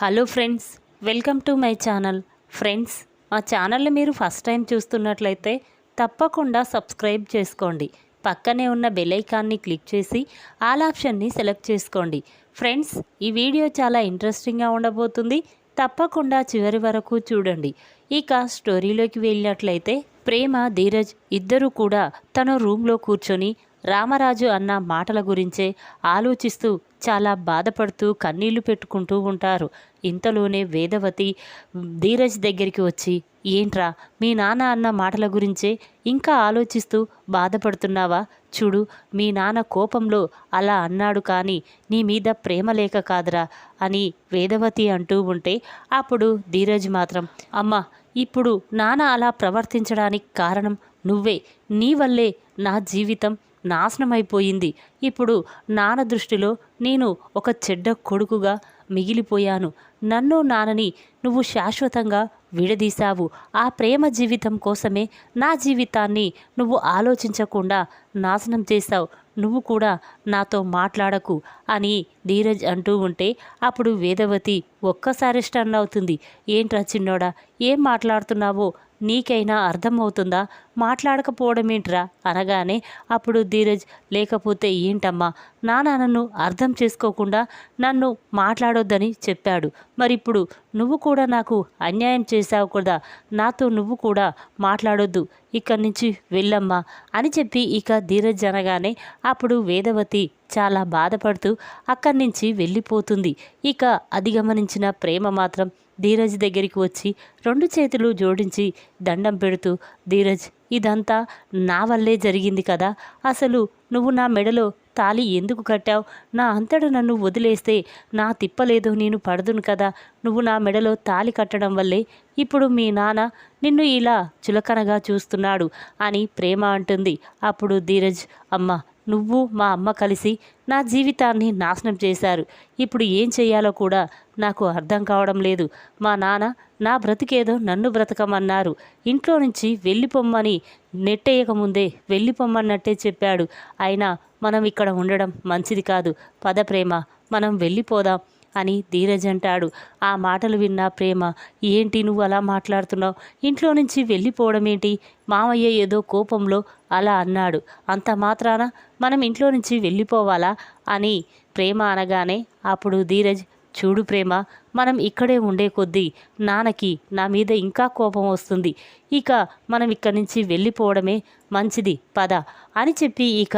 Hello friends welcome to my channel. Friends మా ఛానల్ని మీరు ఫస్ట్ టైం చూస్తున్నట్లయితే తప్పకుండా సబ్స్క్రైబ్ చేసుకోండి. పక్కనే ఉన్న బెల్ ఐకాన్ని క్లిక్ చేసి ఆల్ ఆప్షన్ని సెలెక్ట్ చేసుకోండి. ఫ్రెండ్స్ ఈ వీడియో చాలా ఇంట్రెస్టింగ్గా ఉండబోతుంది. తప్పకుండా చివరి వరకు చూడండి. ఇక స్టోరీలోకి వెళ్ళినట్లయితే ప్రేమ ధీరజ్ ఇద్దరూ కూడా తన రూమ్లో కూర్చొని రామరాజు అన్న మాటల గురించే ఆలోచిస్తూ చాలా బాధపడుతూ కన్నీళ్ళు పెట్టుకుంటూ ఉంటారు. ఇంతలోనే వేదవతి ధీరజ్ దగ్గరికి వచ్చి ఏంట్రా మీ నాన్న అన్న మాటల గురించే ఇంకా ఆలోచిస్తూ బాధపడుతున్నావా? చూడు మీ నాన్న కోపంలో అలా అన్నాడు కానీ నీ మీద ప్రేమ లేక కాదురా అని వేదవతి అంటూ ఉంటే అప్పుడు ధీరజ్ మాత్రం అమ్మ ఇప్పుడు నాన్న అలా ప్రవర్తించడానికి కారణం నువ్వే. నీ వల్లే నా జీవితం నాశనమైపోయింది. ఇప్పుడు నాన్న దృష్టిలో నేను ఒక చెడ్డ కొడుకుగా మిగిలిపోయాను. నన్ను నాన్నని నువ్వు శాశ్వతంగా విడదీశావు. ఆ ప్రేమ జీవితం కోసమే నా జీవితాన్ని నువ్వు ఆలోచించకుండా నాశనం చేశావు. నువ్వు కూడా నాతో మాట్లాడకు అని ధీరజ్ అంటూ ఉంటే అప్పుడు వేదవతి ఒక్కసారి స్టన్ అవుతుంది. ఏంట్రా చిన్నోడా ఏం మాట్లాడుతున్నావో నీకైనా అర్థమవుతుందా? మాట్లాడకపోవడం ఏంట్రా అనగానే అప్పుడు ధీరజ్ లేకపోతే ఏంటమ్మా? నాన్న నన్ను అర్థం చేసుకోకుండా నన్ను మాట్లాడొద్దని చెప్పాడు. మరిప్పుడు నువ్వు కూడా నాకు అన్యాయం చేశావు కదా? నాతో నువ్వు కూడా మాట్లాడొద్దు. ఇక్కడి నుంచి వెళ్ళమ్మా అని చెప్పి ఇక ధీరజ్ అనగానే అప్పుడు వేదవతి చాలా బాధపడుతూ అక్కడి నుంచి వెళ్ళిపోతుంది. ఇక అది గమనించిన ప్రేమ మాత్రం ధీరజ్ దగ్గరికి వచ్చి రెండు చేతులు జోడించి దండం పెడుతూ ధీరజ్ ఇదంతా నా వల్లే జరిగింది కదా. అసలు నువ్వు నా మెడలో తాలి ఎందుకు కట్టావు? నా అంతట నన్ను వదిలేస్తే నా తిప్పలేదో నేను పడదును కదా. నువ్వు నా మెడలో తాలి కట్టడం వల్లే ఇప్పుడు మీ నాన్న నిన్ను ఇలా చులకనగా చూస్తున్నాడు అని ప్రేమ అంటుంది. అప్పుడు ధీరజ్ అమ్మ నువ్వు మా అమ్మ కలిసి నా జీవితాన్ని నాశనం చేశారు. ఇప్పుడు ఏం చేయాలో కూడా నాకు అర్థం కావడం లేదు. మా నాన్న నా బ్రతికేదో నన్ను బ్రతకమన్నారు. ఇంట్లో నుంచి వెళ్ళిపోమ్మని నెట్టేయకముందే వెళ్ళిపోమ్మన్నట్టే చెప్పాడు. అయినా మనం ఇక్కడ ఉండడం మంచిది కాదు. పద ప్రేమ మనం వెళ్ళిపోదాం. అని ధీరజ్ అంటాడు. ఆ మాటలు విన్న ప్రేమ ఏంటి నువ్వు అలా మాట్లాడుతున్నావు? ఇంట్లో నుంచి వెళ్ళిపోవడం ఏంటి మామయ్య ఏదో కోపంలో అలా అన్నాడు. అంత మాత్రాన మనం ఇంట్లో నుంచి వెళ్ళిపోవాలా? అని ప్రేమ అనగానే అప్పుడు ధీరజ్ చూడు ప్రేమ మనం ఇక్కడే ఉండే కొద్దీ నాన్నకి నా మీద ఇంకా కోపం వస్తుంది. ఇక మనం ఇక్కడి నుంచి వెళ్ళిపోవడమే మంచిది పద అని చెప్పి ఇక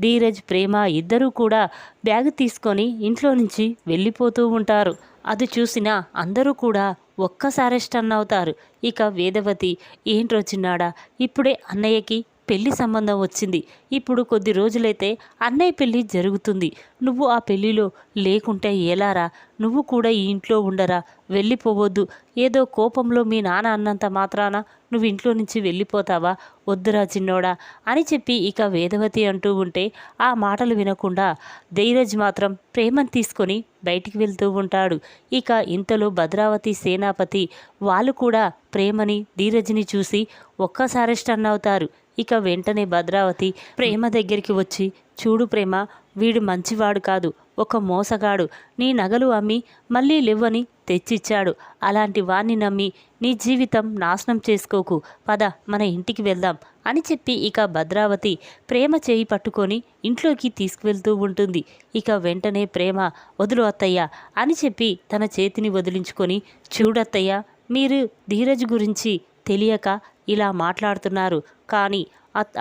ధీరజ్ ప్రేమ ఇద్దరూ కూడా బ్యాగ్ తీసుకొని ఇంట్లో నుంచి వెళ్ళిపోతూ ఉంటారు. అది చూసిన అందరూ కూడా ఒక్కసారి స్టన్ అవుతారు. ఇక వేదవతి ఏంట్రో చిన్నాడా ఇప్పుడే అన్నయ్యకి పెళ్ళి సంబంధం వచ్చింది. ఇప్పుడు కొద్ది రోజులైతే అన్నయ్య పెళ్ళి జరుగుతుంది. నువ్వు ఆ పెళ్ళిలో లేకుంటే ఎలారా నువ్వు కూడా ఈ ఇంట్లో ఉండరా? వెళ్ళిపోవద్దు. ఏదో కోపంలో మీ నాన్న అన్నంత మాత్రాన నువ్వు ఇంట్లో నుంచి వెళ్ళిపోతావా? వద్దురా చిన్నోడా అని చెప్పి ఇక వేదవతి అంటూ ఉంటే ఆ మాటలు వినకుండా ధైరజ్ మాత్రం ప్రేమను తీసుకొని బయటికి వెళ్తూ ఉంటాడు. ఇక ఇంతలో భద్రావతి సేనాపతి వాళ్ళు కూడా ప్రేమని ధీరజ్ని చూసి ఒక్కసారి స్టన్ అవుతారు. ఇక వెంటనే భద్రావతి ప్రేమ దగ్గరికి వచ్చి చూడు ప్రేమ వీడు మంచివాడు కాదు ఒక మోసగాడు. నీ నగలు అమ్మి మళ్ళీ లెవ్వని తెచ్చిచ్చాడు. అలాంటి వాణ్ణి నమ్మి నీ జీవితం నాశనం చేసుకోకు. పద మన ఇంటికి వెళ్దాం అని చెప్పి ఇక భద్రావతి ప్రేమ చేయి పట్టుకొని ఇంట్లోకి తీసుకువెళ్తూ ఉంటుంది. ఇక వెంటనే ప్రేమ వదులు అత్తయ్య అని చెప్పి తన చేతిని వదిలించుకొని చూడత్తయ్య మీరు ధీరజ్ గురించి తెలియక ఇలా మాట్లాడుతున్నారు. కానీ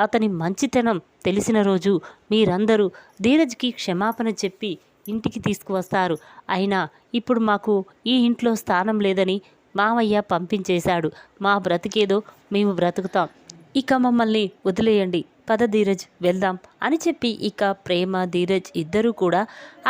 అతని మంచితనం తెలిసిన రోజు మీరందరూ ధీరజ్కి క్షమాపణ చెప్పి ఇంటికి తీసుకువస్తారు. అయినా ఇప్పుడు మాకు ఈ ఇంట్లో స్థానం లేదని మామయ్య పంపించేశాడు. మా బ్రతికేదో మేము బ్రతుకుతాం. ఇక మమ్మల్ని వదిలేయండి. పద ధీరజ్ వెళ్దాం అని చెప్పి ఇక ప్రేమ ధీరజ్ ఇద్దరూ కూడా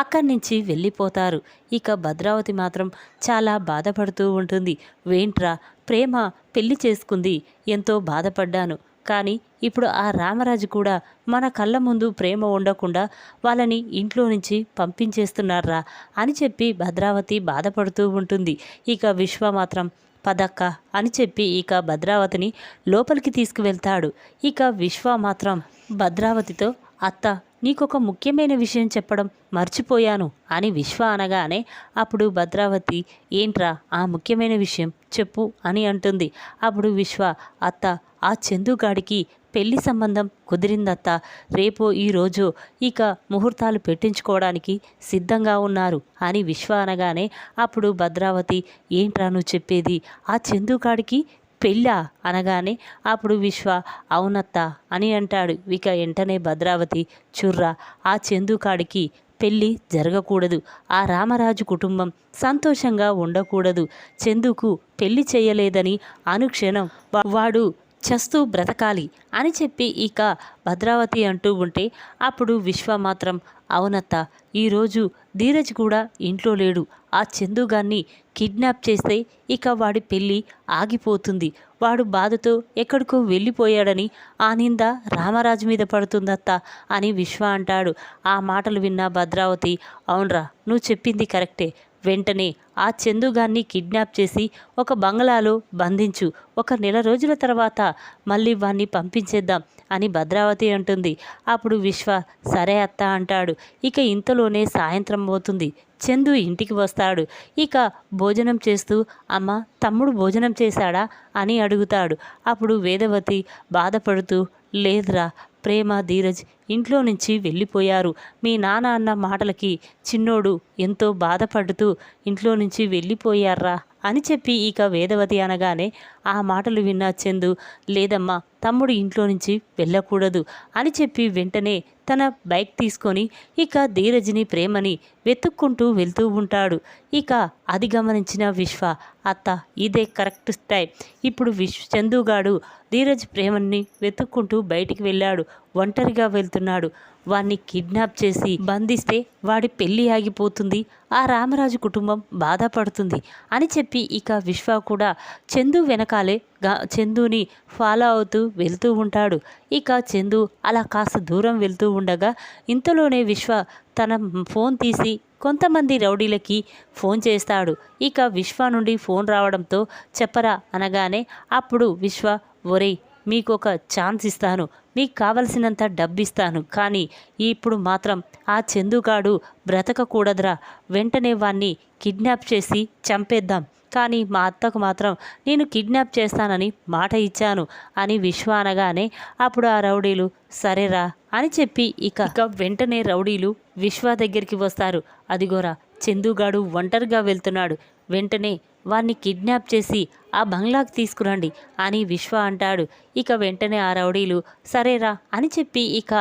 అక్కడి నుంచి వెళ్ళిపోతారు. ఇక భద్రావతి మాత్రం చాలా బాధపడుతూ ఉంటుంది. వేంట్రా ప్రేమ పెళ్ళి చేసుకుంది. ఎంతో బాధపడ్డాను. కానీ ఇప్పుడు ఆ రామరాజు కూడా మన కళ్ళ ముందు ప్రేమ ఉండకుండా వాళ్ళని ఇంట్లో నుంచి పంపించేస్తున్నారా అని చెప్పి భద్రావతి బాధపడుతూ ఉంటుంది. ఇక విశ్వ మాత్రం పదక్క అని చెప్పి ఇక భద్రావతిని లోపలికి తీసుకువెళ్తాడు. ఇక విశ్వ మాత్రం భద్రావతితో అత్త నీకొక ముఖ్యమైన విషయం చెప్పడం మర్చిపోయాను అని విశ్వ అనగానే అప్పుడు భద్రావతి ఏంట్రా ఆ ముఖ్యమైన విషయం చెప్పు అని అంటుంది. అప్పుడు విశ్వ అత్త ఆ చందుగాడికి పెళ్ళి సంబంధం కుదిరిందత్త. రేపో ఈరోజు ఇక ముహూర్తాలు పెట్టించుకోవడానికి సిద్ధంగా ఉన్నారు అని విశ్వ అనగానే అప్పుడు భద్రావతి ఏంట్రా నువ్వు చెప్పేది? ఆ చందుగాడికి పెళ్ళా? అనగానే అప్పుడు విశ్వ అవునత్త అని అంటాడు. ఇక వెంటనే భద్రావతి చుర్రా ఆ చందుకాడికి పెళ్ళి జరగకూడదు. ఆ రామరాజు కుటుంబం సంతోషంగా ఉండకూడదు. చందుకు పెళ్ళి చేయలేదని అనుక్షణం వాడు చస్తూ బ్రతకాలి అని చెప్పి ఇక భద్రావతి అంటూ ఉంటే అప్పుడు విశ్వ మాత్రం అవునత్త ఈరోజు ధీరజ్ కూడా ఇంట్లో లేడు. ఆ చందుగాన్ని కిడ్నాప్ చేస్తే ఇక వాడి పెళ్ళి ఆగిపోతుంది. వాడు బాధతో ఎక్కడికో వెళ్ళిపోయాడని ఆ నింద రామరాజు మీద పడుతుందత్త అని విశ్వ అంటాడు. ఆ మాటలు విన్న భద్రావతి అవునరా నువ్వు చెప్పింది కరెక్టే. వెంటనే ఆ చందుగాన్ని కిడ్నాప్ చేసి ఒక బంగ్లాలో బంధించు. ఒక నెల రోజుల తర్వాత మళ్ళీ వాణ్ణి పంపించేద్దాం అని భద్రావతి అంటుంది. అప్పుడు విశ్వ సరే అత్త అంటాడు. ఇక ఇంతలోనే సాయంత్రం పోతుంది చందు ఇంటికి వస్తాడు. ఇక భోజనం చేస్తూ అమ్మ తమ్ముడు భోజనం చేశాడా అని అడుగుతాడు. అప్పుడు వేదవతి బాధపడుతూ లేదురా ప్రేమ ధీరజ్ ఇంట్లో నుంచి వెళ్ళిపోయారు. మీ నాన్న అన్న మాటలకి చిన్నోడు ఎంతో బాధపడుతూ ఇంట్లో నుంచి వెళ్ళిపోయారా అని చెప్పి ఇక వేదవతి అనగానే ఆ మాటలు విన్న చందు లేదమ్మా తమ్ముడు ఇంట్లో నుంచి వెళ్ళకూడదు అని చెప్పి వెంటనే తన బైక్ తీసుకొని ఇక ధీరజ్ని ప్రేమని వెతుక్కుంటూ వెళ్తూ ఉంటాడు. ఇక అది గమనించిన విశ్వ అత్త ఇదే కరెక్ట్ టైం. ఇప్పుడు విశ్ చందుగాడు ధీరజ్ ప్రేమని వెతుక్కుంటూ బయటికి వెళ్ళాడు. ఒంటరిగా వెళ్తున్నాడు. వాణ్ణి కిడ్నాప్ చేసి బంధిస్తే వాడి పెళ్ళి ఆగిపోతుంది. ఆ రామరాజు కుటుంబం బాధపడుతుంది అని చెప్పి ఇక విశ్వ కూడా చందు వెనకాలే గా చందుని ఫాలో అవుతూ వెళ్తూ ఉంటాడు. ఇక చందు అలా కాస్త దూరం వెళ్తూ ఉండగా ఇంతలోనే విశ్వ తన ఫోన్ తీసి కొంతమంది రౌడీలకి ఫోన్ చేస్తాడు. ఇక విశ్వ నుండి ఫోన్ రావడంతో చెప్పరా అనగానే అప్పుడు విశ్వ ఒరేయ్ మీకు ఒక ఛాన్స్ ఇస్తాను. మీకు కావలసినంత డబ్బిస్తాను. కానీ ఇప్పుడు మాత్రం ఆ చందుగాడు బ్రతకకూడదురా. వెంటనే వాణ్ణి కిడ్నాప్ చేసి చంపేద్దాం. కానీ మా అత్తకు మాత్రం నేను కిడ్నాప్ చేస్తానని మాట ఇచ్చాను అని విశ్వ అనగానే అప్పుడు ఆ రౌడీలు సరేరా అని చెప్పి ఇక ఇక వెంటనే రౌడీలు విశ్వ దగ్గరికి వస్తారు. అదిగోరా చందుగాడు ఒంటరిగా వెళ్తున్నాడు. వెంటనే వాణ్ణి కిడ్నాప్ చేసి ఆ బంగ్లాకి తీసుకురండి అని విశ్వ అంటాడు. ఇక వెంటనే ఆ రౌడీలు సరేరా అని చెప్పి ఇక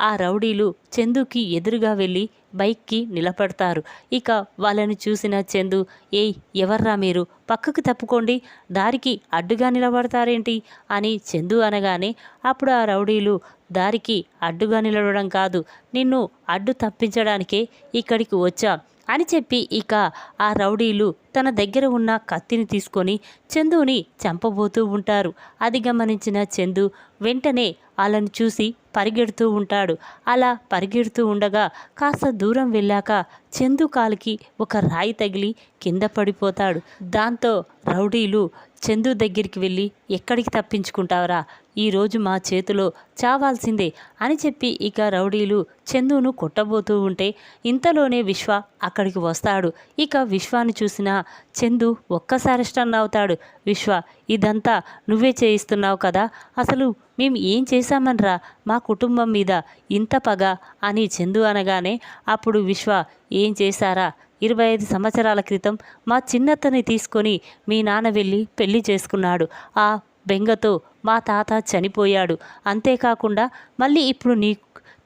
ఆ రౌడీలు చందుకి ఎదురుగా వెళ్ళి బైక్కి నిలబడతారు. ఇక వాళ్ళని చూసిన చందు ఏయ్ ఎవర్రా మీరు? పక్కకు తప్పుకోండి. దారికి అడ్డుగా నిలబడతారేంటి? అని చందు అనగానే అప్పుడు ఆ రౌడీలు దారికి అడ్డుగా నిలబడడం కాదు. నిన్ను అడ్డు తప్పించడానికే ఇక్కడికి వచ్చా. అని చెప్పి ఇక ఆ రౌడీలు తన దగ్గర ఉన్న కత్తిని తీసుకొని చందుని చంపబోతూ ఉంటారు. అది గమనించిన చందు వెంటనే వాళ్ళని చూసి పరిగెడుతూ ఉంటాడు. అలా పరిగెడుతూ ఉండగా కాస్త దూరం వెళ్ళాక చందు కాలికి ఒక రాయి తగిలి కింద పడిపోతాడు. దాంతో రౌడీలు చందు దగ్గరికి వెళ్ళి ఎక్కడికి తప్పించుకుంటావరా? ఈరోజు మా చేతిలో చావాల్సిందే అని చెప్పి ఇక రౌడీలు చందును కొట్టబోతూ ఉంటే ఇంతలోనే విశ్వ అక్కడికి వస్తాడు. ఇక విశ్వాన్ని చూసిన చందు ఒక్కసారి స్టన్ అవుతాడు. విశ్వ ఇదంతా నువ్వే చేయిస్తున్నావు కదా? అసలు మేము ఏం చేశామనరా? మా కుటుంబం మీద ఇంత పగ? అని చందు అనగానే అప్పుడు విశ్వ ఏం చేశారా? ఇరవై ఐదు సంవత్సరాల క్రితం మా చిన్నత్తని తీసుకొని మీ నాన్న వెళ్ళి పెళ్ళి చేసుకున్నాడు. ఆ బెంగతో మా తాత చనిపోయాడు. అంతేకాకుండా మళ్ళీ ఇప్పుడు నీ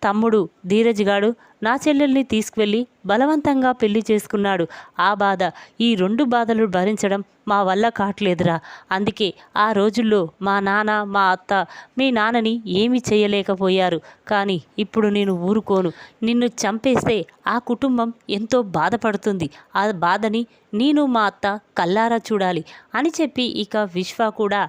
తమ్ముడు ధీరజ్గాడు నా చెల్లెల్ని తీసుకువెళ్ళి బలవంతంగా పెళ్ళి చేసుకున్నాడు. ఆ బాధ ఈ రెండు బాధలు భరించడం మా వల్ల కావట్లేదురా అందుకే ఆ రోజుల్లో మా నాన్న మా అత్త మీ నాన్నని ఏమి చేయలేకపోయారు. కానీ ఇప్పుడు నేను ఊరుకోను. నిన్ను చంపేస్తే ఆ కుటుంబం ఎంతో బాధపడుతుంది. ఆ బాధని నేను మా అత్త కల్లారా చూడాలి అని చెప్పి ఇక విశ్వ కూడా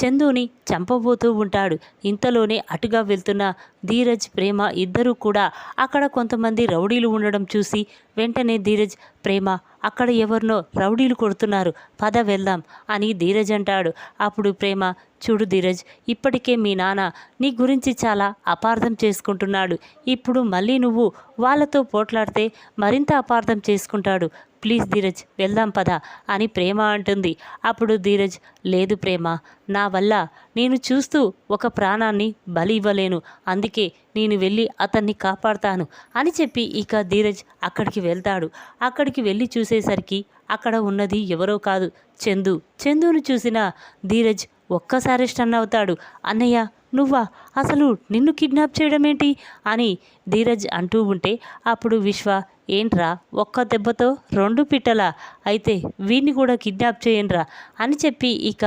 చందుని చంపబోతూ ఉంటాడు. ఇంతలోనే అటుగా వెళ్తున్న ధీరజ్ ప్రేమ ఇద్దరూ కూడా అక్కడ కొంతమంది రౌడీలు ఉండడం చూసి వెంటనే ధీరజ్ ప్రేమ అక్కడ ఎవరినో రౌడీలు కొడుతున్నారు పద వెళ్దాం అని ధీరజ్ అంటాడు. అప్పుడు ప్రేమ చూడు ధీరజ్ ఇప్పటికే మీ నాన్న నీ గురించి చాలా అపార్థం చేసుకుంటున్నాడు. ఇప్పుడు మళ్ళీ నువ్వు వాళ్ళతో పోట్లాడితే మరింత అపార్థం చేసుకుంటాడు. ప్లీజ్ ధీరజ్ వెళ్దాం పద అని ప్రేమ అంటుంది. అప్పుడు ధీరజ్ లేదు ప్రేమ నా వల్ల నేను చూస్తూ ఒక ప్రాణాన్ని బలి ఇవ్వలేను అందుకే నేను వెళ్ళి అతన్ని కాపాడుతాను అని చెప్పి ఇక ధీరజ్ అక్కడికి వెళ్తాడు. అక్కడికి వెళ్ళి చూసేసరికి అక్కడ ఉన్నది ఎవరో కాదు చందు. చందును చూసిన ధీరజ్ ఒక్కసారి స్టన్ అవుతాడు. అన్నయ్య నువ్వా? అసలు నిన్ను కిడ్నాప్ చేయడం ఏంటి అని ధీరజ్ అంటూ ఉంటే అప్పుడు విశ్వ ఏంట్రా ఒక్క దెబ్బతో రెండు పిట్టలా? అయితే వీడిని కూడా కిడ్నాప్ చేయండిరా అని చెప్పి ఇక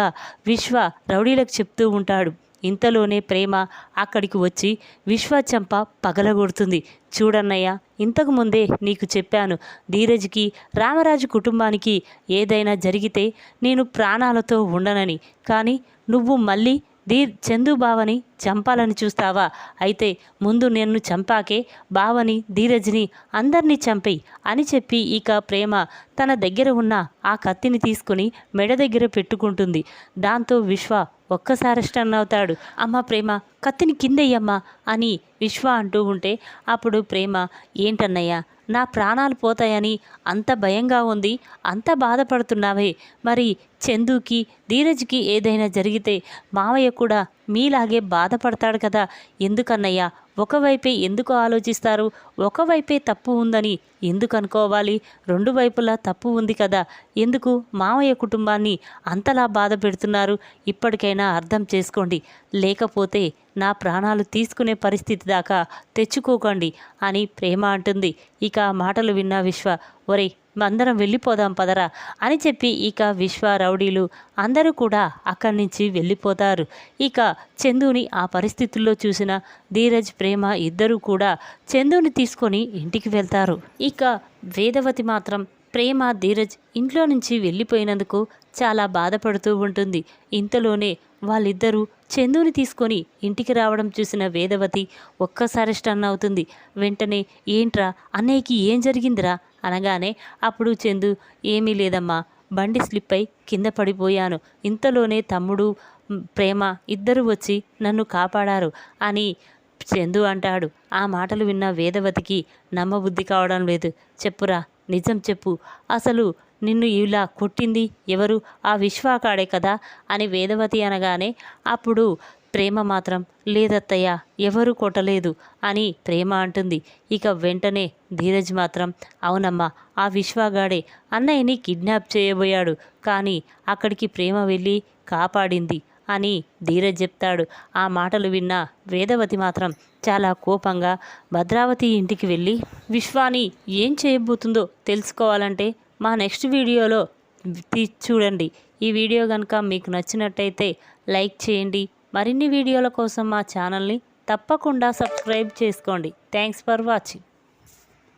విశ్వ రౌడీలకు చెప్తూ ఉంటాడు. ఇంతలోనే ప్రేమ అక్కడికి వచ్చి విశ్వ చెంప పగలగొడుతుంది. చూడన్నయ్య ఇంతకు ముందే నీకు చెప్పాను ధీరజ్కి రామరాజు కుటుంబానికి ఏదైనా జరిగితే నేను ప్రాణాలతో ఉండనని. కానీ నువ్వు మళ్ళీ దీ చందు బావని చంపాలని చూస్తావా? అయితే ముందు నన్ను చంపాకే బావని ధీరజ్ని అందరినీ చంపేయి అని చెప్పి ఇక ప్రేమ తన దగ్గర ఉన్న ఆ కత్తిని తీసుకుని మెడ దగ్గర పెట్టుకుంటుంది. దాంతో విశ్వ ఒక్కసారి స్టన్ అవుతాడు. అమ్మ ప్రేమ కత్తిని కిందయ్యమ్మా అని విశ్వ అంటూ ఉంటే అప్పుడు ప్రేమ ఏంటన్నయ్య నా ప్రాణాలు పోతాయని అంత భయంగా ఉంది అంత బాధపడుతున్నావే. మరి చందుకి ధీరజ్కి ఏదైనా జరిగితే మావయ్య కూడా మీలాగే బాధపడతాడు కదా. ఎందుకన్నయ్యా? ఒకవైపే ఎందుకు ఆలోచిస్తారు? ఒకవైపే తప్పు ఉందని ఎందుకు అనుకోవాలి? రెండు వైపులా తప్పు ఉంది కదా ఎందుకు మామయ్య కుటుంబాన్ని అంతలా బాధ పెడుతున్నారు? ఇప్పటికైనా అర్థం చేసుకోండి. లేకపోతే నా ప్రాణాలు తీసుకునే పరిస్థితి దాకా తెచ్చుకోకండి అని ప్రేమ అంటుంది. ఇక మాటలు విన్న విశ్వ ఒరే అందరం వెళ్ళిపోదాం పదరా అని చెప్పి ఇక విశ్వ రౌడీలు అందరూ కూడా అక్కడి నుంచి వెళ్ళిపోతారు. ఇక చందుని ఆ పరిస్థితుల్లో చూసిన ధీరజ్ ప్రేమ ఇద్దరూ కూడా చందుని తీసుకొని ఇంటికి వెళ్తారు. ఇక వేదవతి మాత్రం ప్రేమ ధీరజ్ ఇంట్లో నుంచి వెళ్ళిపోయినందుకు చాలా బాధపడుతూ ఉంటుంది. ఇంతలోనే వాళ్ళిద్దరూ చందుని తీసుకొని ఇంటికి రావడం చూసిన వేదవతి ఒక్కసారి స్టన్ అవుతుంది. వెంటనే ఏంట్రా అన్నయ్యకి ఏం జరిగిందిరా? అనగానే అప్పుడు చందు ఏమీ లేదమ్మా బండి స్లిప్ అయి కింద పడిపోయాను. ఇంతలోనే తమ్ముడు ప్రేమ ఇద్దరు వచ్చి నన్ను కాపాడారు అని చందు అంటాడు. ఆ మాటలు విన్న వేదవతికి నమ్మబుద్ధి కావడం లేదు. చెప్పురా నిజం చెప్పు. అసలు నిన్ను ఇలా కొట్టింది ఎవరు? ఆ విశ్వాకాడే కదా? అని వేదవతి అనగానే అప్పుడు ప్రేమ మాత్రం లేదత్తయ్య ఎవరు కొట్టలేదు అని ప్రేమ అంటుంది. ఇక వెంటనే ధీరజ్ మాత్రం అవునమ్మా ఆ విశ్వాగాడే అన్నయ్యని కిడ్నాప్ చేయబోయాడు. కానీ అక్కడికి ప్రేమ వెళ్ళి కాపాడింది. అని ధీరజ్ చెప్తాడు. ఆ మాటలు విన్న వేదవతి మాత్రం చాలా కోపంగా భద్రావతి ఇంటికి వెళ్ళి విశ్వాని ఏం చేయబోతుందో తెలుసుకోవాలంటే మా నెక్స్ట్ వీడియోలో చూడండి. ఈ వీడియో కనుక మీకు నచ్చినట్టయితే లైక్ చేయండి. మరిన్ని వీడియోల కోసం మా ఛానల్ని తప్పకుండా సబ్స్క్రైబ్ చేసుకోండి. Thanks for watching.